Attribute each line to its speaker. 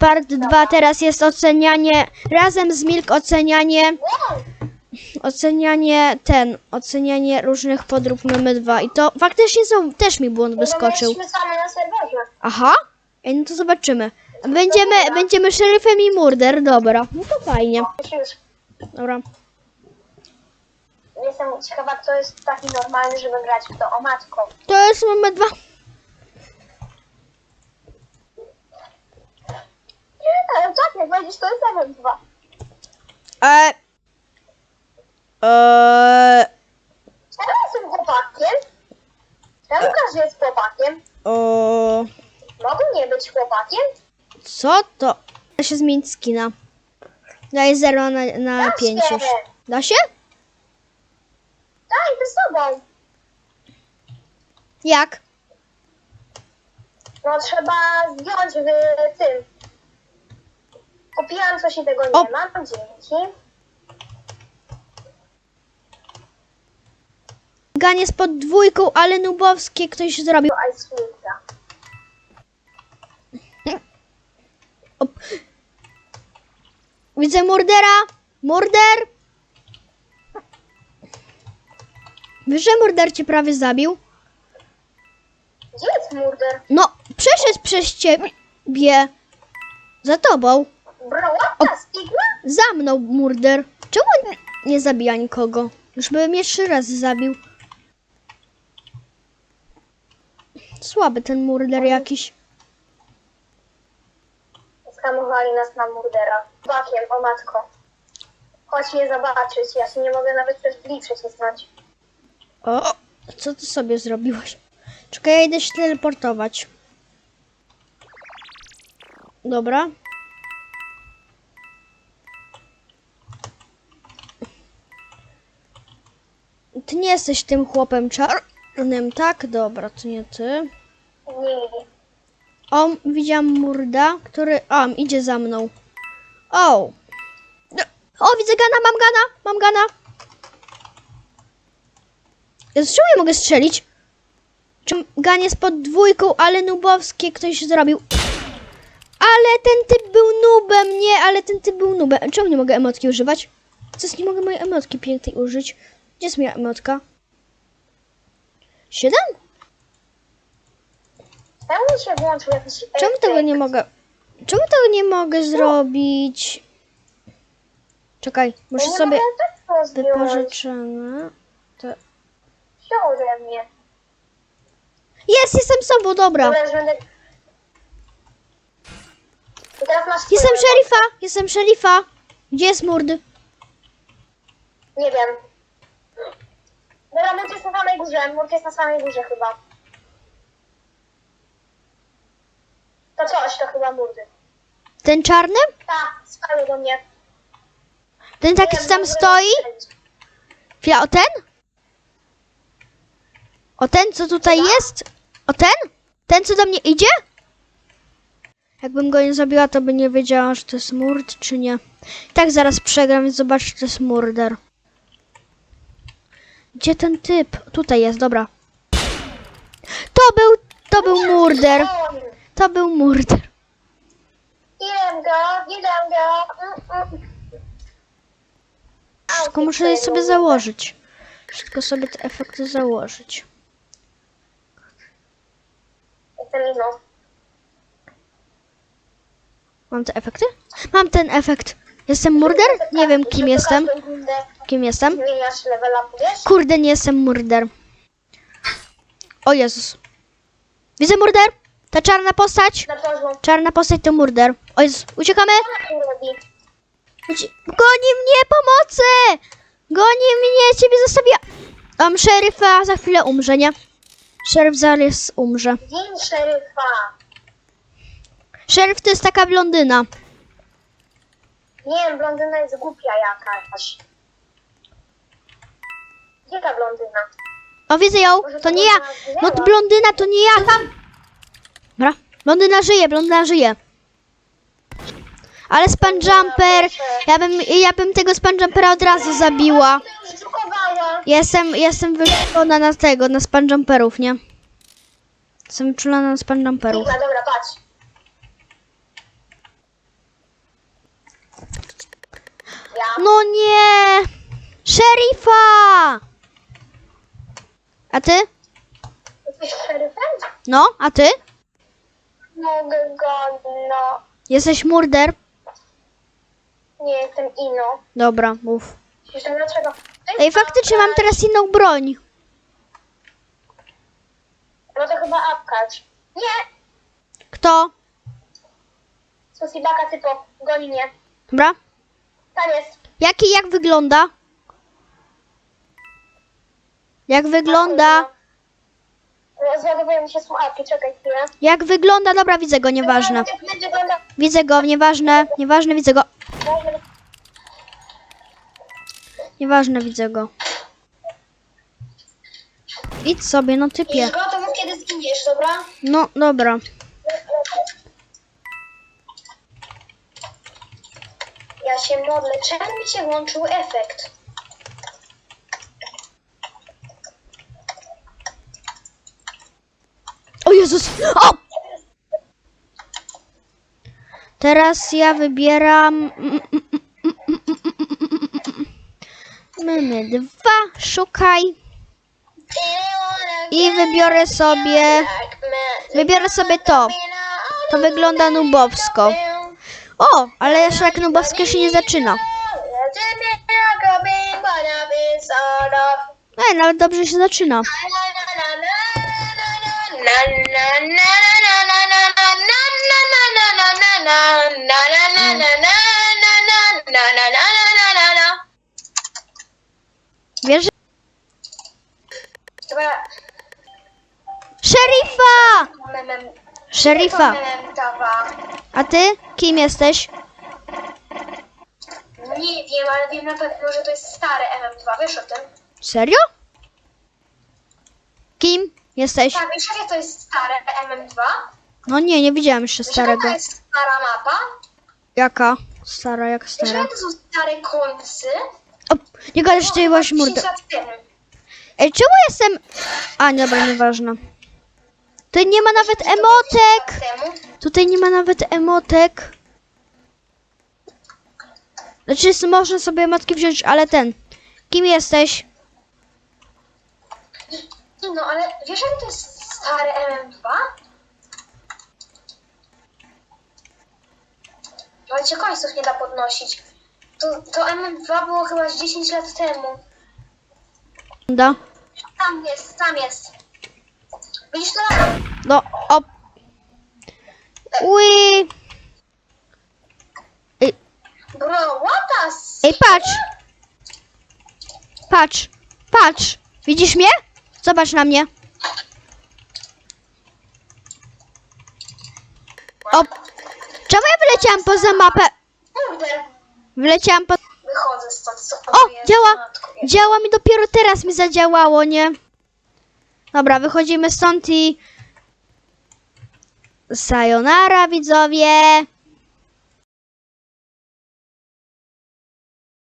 Speaker 1: part 2 teraz jest ocenianie, razem z Milk ocenianie, ocenianie ten, ocenianie różnych podrób mamy dwa. I to faktycznie są, też mi błąd wyskoczył.
Speaker 2: Jesteśmy same na serwerze.
Speaker 1: Aha, Ej, no to zobaczymy. Będziemy, będziemy szeryfem i murder, dobra. No to fajnie. Dobra.
Speaker 2: jestem ciekawa, kto jest taki normalny, żeby grać w to. O matko.
Speaker 1: To jest mamy dwa.
Speaker 2: Ale tak, jak będziesz, to jest nawet dwa.
Speaker 1: E, e,
Speaker 2: Czemu jestem chłopakiem? Czemu każdy jest chłopakiem?
Speaker 1: o,
Speaker 2: Mogę nie być chłopakiem?
Speaker 1: co to? Da się zmienić skina. Daj 0 na, na
Speaker 2: Da
Speaker 1: 5
Speaker 2: się.
Speaker 1: już. Da się?
Speaker 2: Daj, to sobą.
Speaker 1: Jak?
Speaker 2: No trzeba zdjąć w tym. Kupiłam coś i tego nie
Speaker 1: O.
Speaker 2: mam. Dzięki.
Speaker 1: Ganie z pod dwójką, ale nubowskie ktoś zrobił. Op. Widzę murdera. Murder. Wiesz, że murder cię prawie zabił?
Speaker 2: Gdzie jest murder?
Speaker 1: No, przeszedł przez ciebie. Za tobą.
Speaker 2: Bro, łapka?
Speaker 1: Za mną murder. Czemu nie zabija nikogo? Już by mnie trzy razy zabił. Słaby ten murder jakiś.
Speaker 2: Skamowali nas na murdera. Bakiem, o matko. Chodź mnie zobaczyć, ja się nie mogę nawet przez drzwi przecisnąć.
Speaker 1: O, co ty sobie zrobiłeś? Czekaj, ja idę się teleportować. Dobra. Ty nie jesteś tym chłopem czarnym, tak? Dobra, to nie ty.
Speaker 2: Nie,
Speaker 1: O, widziałam Murda, który... O, idzie za mną. O! O, widzę Gana, mam Gana, mam Gana. Z czemu ja mogę strzelić? Czy Gan jest pod dwójką, ale nubowskie ktoś zrobił. Ale ten typ był nubem, nie, ale ten typ był nubem. Czemu nie mogę emotki używać? Co nie mogę mojej emotki pięknej użyć? Gdzie jest moja emotka? Siedem?
Speaker 2: czemu mi się włączył jakiś
Speaker 1: Czemu
Speaker 2: efekt?
Speaker 1: tego nie mogę? Czemu tego nie mogę zrobić? Czekaj,
Speaker 2: Ja
Speaker 1: muszę
Speaker 2: nie
Speaker 1: sobie
Speaker 2: mogę tego zdjąć.
Speaker 1: wypożyczone. To...
Speaker 2: Wziął ode mnie.
Speaker 1: Jest, jestem sobą, dobra.
Speaker 2: Dobra, już będę... I teraz masz
Speaker 1: Jestem szeryfa, jestem szeryfa. Gdzie jest murd?
Speaker 2: Nie wiem. Dobra, Murk jest na samej górze. Murk jest na samej górze chyba. To coś, to chyba Murdy.
Speaker 1: Ten czarny?
Speaker 2: Tak, spadł do mnie.
Speaker 1: Ten taki, co tam stoi? Chwila, o ten? O ten, co tutaj jest? O ten? Ten, co do mnie idzie? Jakbym go nie zabiła, to by nie wiedziała, że to jest murd, czy nie. I tak zaraz przegram, więc zobaczę, czy to jest murder. Gdzie ten typ? Tutaj jest, dobra. To był, to był murder. To był murder.
Speaker 2: Idę go, idę go. Mm, mm.
Speaker 1: Wszystko muszę sobie założyć. Wszystko sobie te efekty założyć.
Speaker 2: Jestem inną.
Speaker 1: Mam te efekty? Mam ten efekt. Jestem murder? Nie wiem, kim jestem. Kim jestem?
Speaker 2: Zmieniasz levela, wiesz?
Speaker 1: Kurde, nie jestem murder. O Jezus. Widzę murder? Ta czarna postać? Czarna postać to murder. O Jezus, uciekamy? Ucie- Goni mnie, pomocy! Goni mnie, ciebie zostawia. Mam szeryfa, za chwilę umrze, nie? Szeryf zaraz umrze.
Speaker 2: Dzień szeryfa.
Speaker 1: Szeryf to jest taka blondyna.
Speaker 2: Nie wiem, blondyna jest głupia jakaś. Gdzie ta blondyna?
Speaker 1: O, widzę ją, Może to nie ja. No, blondyna to nie ja. Dobra, blondyna żyje, blondyna żyje. Ale spanjumper, no, ja bym, ja bym tego spanjumpera od razu zabiła. Jestem, jestem wyczulona na tego, na spanjumperów, nie? Jestem wyczulona na spanjumperów.
Speaker 2: Dobra, dobra, patrz.
Speaker 1: No nie! A ty?
Speaker 2: Jesteś szeryfem?
Speaker 1: No, a ty?
Speaker 2: Mogę go, no.
Speaker 1: Jesteś murder?
Speaker 2: Nie jestem Ino.
Speaker 1: Dobra, mów.
Speaker 2: Jeszcze dlaczego?
Speaker 1: Ej, faktycznie mam teraz inną broń.
Speaker 2: No to chyba apkacz. Nie!
Speaker 1: Kto?
Speaker 2: Susibaka typo, goni mnie.
Speaker 1: Dobra.
Speaker 2: Tam jest.
Speaker 1: Jaki, jak wygląda? Jak wygląda?
Speaker 2: Rozładowują mi się słuchawki, czekaj chwilę.
Speaker 1: Jak wygląda? Dobra, widzę go, nieważne. Widzę go, nieważne, nieważne, widzę go. Nieważne, widzę go. Idź sobie, no typie.
Speaker 2: Jest gotów, kiedy zginiesz, dobra?
Speaker 1: No, dobra.
Speaker 2: Ja się modlę. Czemu mi się włączył efekt?
Speaker 1: O Jezus! O! Teraz ja wybieram... Mamy dwa, szukaj. I wybiorę sobie... Wybiorę sobie to. To wygląda nubowsko. O, ale jeszcze jak nubowskie się nie zaczyna. Ej, nawet dobrze się zaczyna. Wiesz, że...
Speaker 2: Dobra,
Speaker 1: Szeryfa!
Speaker 2: memem- mementawa.
Speaker 1: A ty? Kim jesteś?
Speaker 2: Nie wiem, ale wiem na pewno, że to jest stare MM2. Wiesz o tym?
Speaker 1: Serio? Kim jesteś?
Speaker 2: Wiesz jakie to jest stare MM2?
Speaker 1: No nie, nie widziałam jeszcze starego.
Speaker 2: jaka jest stara mapa?
Speaker 1: Jaka? Stara, jak stara?
Speaker 2: jakie to są stare końcy?
Speaker 1: O, nie gadasz, ty byłaś
Speaker 2: 10
Speaker 1: murder.
Speaker 2: lat temu.
Speaker 1: Ej, czemu jestem... A, dobra, nieważne. Tutaj nie ma nawet emotek!
Speaker 2: 10 lat temu.
Speaker 1: Tutaj nie ma nawet emotek. Znaczy, s- można sobie emotki wziąć, ale ten... Kim jesteś?
Speaker 2: No, ale wiesz jakie to jest stare MM2? Ale cię końców nie da podnosić. To, to MM2 było chyba z 10 lat temu.
Speaker 1: Da.
Speaker 2: Tam jest, tam jest. Widzisz to?
Speaker 1: No, op. Ui. Ej,
Speaker 2: Bro, what
Speaker 1: ej, patrz. Patrz. Patrz. Widzisz mnie? Zobacz na mnie. O. Czemu ja wyleciałam poza mapę?
Speaker 2: Kurde.
Speaker 1: Wyleciałam po...
Speaker 2: Wychodzę stąd. Co
Speaker 1: O, działa.
Speaker 2: Matko.
Speaker 1: Działa mi dopiero teraz mi zadziałało, nie? Dobra, wychodzimy stąd i... Sayonara, widzowie.